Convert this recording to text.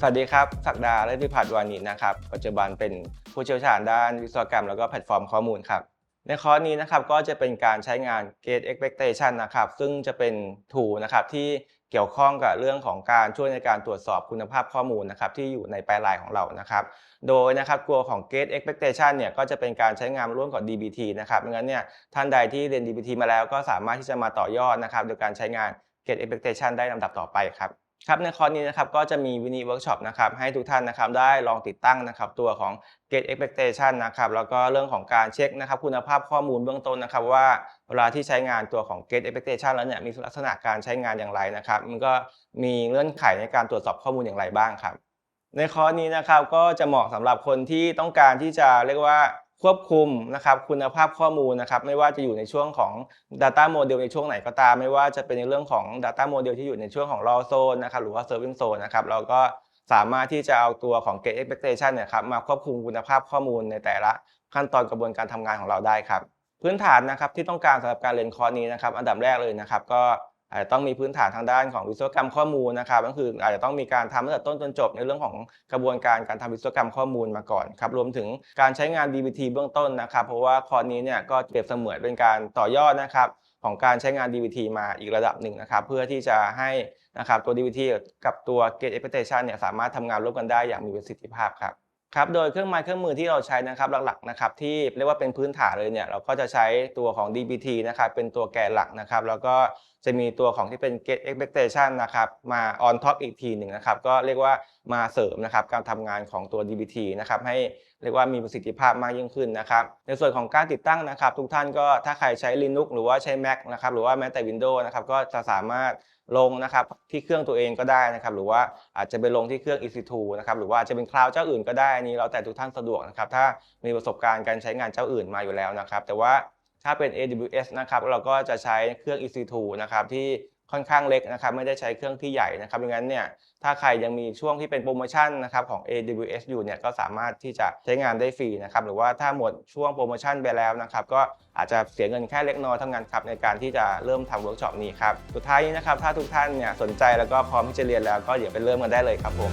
สวัสดีครับศักดาและพิพัฒน์วานิชนะครับ ปัจจุบันเป็นผู้เชี่ยวชาญด้านวิศวกรรม แล้วก็แพลตฟอร์มข้อมูลครับ ในคอร์สนี้นะครับก็จะเป็นการใช้งาน Gate Expectation นะครับ ซึ่งจะเป็น tool นะครับที่เกี่ยวข้องกับเรื่องของการช่วยในการตรวจสอบคุณภาพข้อมูลนะครับที่อยู่ในแปลไลน์ของเรานะครับ โดยนะครับตัวของ Gate Expectation เนี่ยก็จะเป็นการใช้งานร่วมกับ DBT นะครับดังนั้นเนี่ยท่านใดที่เรียน DBT มาแล้วก็สามารถที่จะมาต่อยอดนะครับโดยการใช้งาน Gate Expectation ได้ลำดับต่อไปครับ ครับในคอร์สนี้นะครับก็จะมีวินิเวิร์กช็อปนะครับให้ทุกท่านนะครับได้ลองติดตั้งนะครับตัวของ Gate Expectation นะครับแล้วก็เรื่องของการเช็คนะครับคุณภาพข้อมูลเบื้องต้นนะครับว่าเวลาที่ใช้งานตัวของ Gate Expectation แล้วเนี่ยมีลักษณะการใช้งานอย่างไรนะครับมันก็มีเงื่อนไขในการตรวจสอบข้อมูลอย่างไรบ้างครับในคอร์สนี้นะครับก็จะเหมาะสำหรับคนที่ต้องการที่จะเรียกว่า ควบคุมนะครับคุณภาพข้อมูลนะครับไม่ว่าจะอยู่ในช่วงของ Data Model ในช่วงไหนก็ตาม ไม่ว่าจะเป็นในเรื่องของ Data Model ที่อยู่ในช่วงของ raw zone นะครับหรือว่า serving zone นะครับเราก็สามารถที่จะเอาตัวของ Gate Expectation เนี่ยครับมาควบคุมคุณภาพข้อมูลในแต่ละขั้นตอนกระบวนการทำงานของเราได้ครับ พื้นฐานนะครับที่ต้องการสำหรับการเรียนคอร์สนี้นะครับอันดับแรกเลยนะครับก็ อาจจะต้องมีพื้นฐานทางด้านของวิศวกรรมข้อมูลนะครับก็คืออาจจะต้องมีการทำตั้งแต่ต้นจนจบในเรื่องของกระบวนการการทำวิศวกรรมข้อมูลมาก่อนครับรวมถึงการใช้งาน DBT เบื้องต้นนะครับ เพราะว่าคอร์สนี้เนี่ยก็เปรียบเสมือนเป็นการต่อยอดนะครับของการใช้งาน DBT มาอีกระดับหนึ่งนะครับ เพื่อที่จะให้นะครับตัว DBT กับตัว Gate Expectation เนี่ยสามารถทำงานร่วมกันได้อย่างมีประสิทธิภาพครับ ครับโดยเครื่องไม้เครื่องมือที่เราใช้นะครับหลักๆนะครับที่เรียกว่าเป็นพื้นฐานเลยเนี่ยเราก็จะใช้ตัวของ DBT นะครับเป็นตัวแกนหลักนะครับแล้วก็จะมีตัวของที่เป็น Get Expectation นะครับมา on top อีกทีหนึ่งนะครับก็เรียกว่ามาเสริมนะครับการทำงานของตัว DBT นะครับให้เรียกว่ามีประสิทธิภาพมากยิ่งขึ้นนะครับ ในส่วนของการติดตั้งนะครับ ทุกท่านก็ถ้าใครใช้ Linux หรือว่าใช้ Mac นะครับหรือว่าแม้แต่ Windows นะครับก็จะสามารถลงนะครับที่เครื่องตัวเองก็ได้นะครับหรือว่าอาจจะไปลงที่เครื่อง EC2 นะครับหรือว่าจะเป็นคลาวด์เจ้าอื่นก็ได้นนี้แล้วแต่ทุกท่านสะดวกนะครับถ้ามีประสบการณ์การใช้งานเจ้าอื่นมาอยู่แล้วนะครับ แต่ว่าถ้าเป็น AWS นะครับเราก็จะใช้เครื่อง EC2 นะครับที่ ค่อนข้างเล็กนะครับไม่ได้ใช้เครื่องที่ใหญ่นะครับดังนั้นเนี่ยถ้าใครยังมีช่วงที่เป็นโปรโมชั่นนะครับของ AWS อยู่เนี่ยก็สามารถที่จะใช้งานได้ฟรีนะครับหรือว่าถ้าหมดช่วงโปรโมชั่นไปแล้วนะครับก็อาจจะเสียเงินแค่เล็กน้อยเท่านั้นครับในการที่จะเริ่มทำเวิร์กช็อปนี้ครับสุดท้ายนี้นะครับถ้าทุกท่านเนี่ยสนใจแล้วก็พร้อมที่จะเรียนแล้วก็เดี๋ยวไปเริ่มกันได้เลยครับผม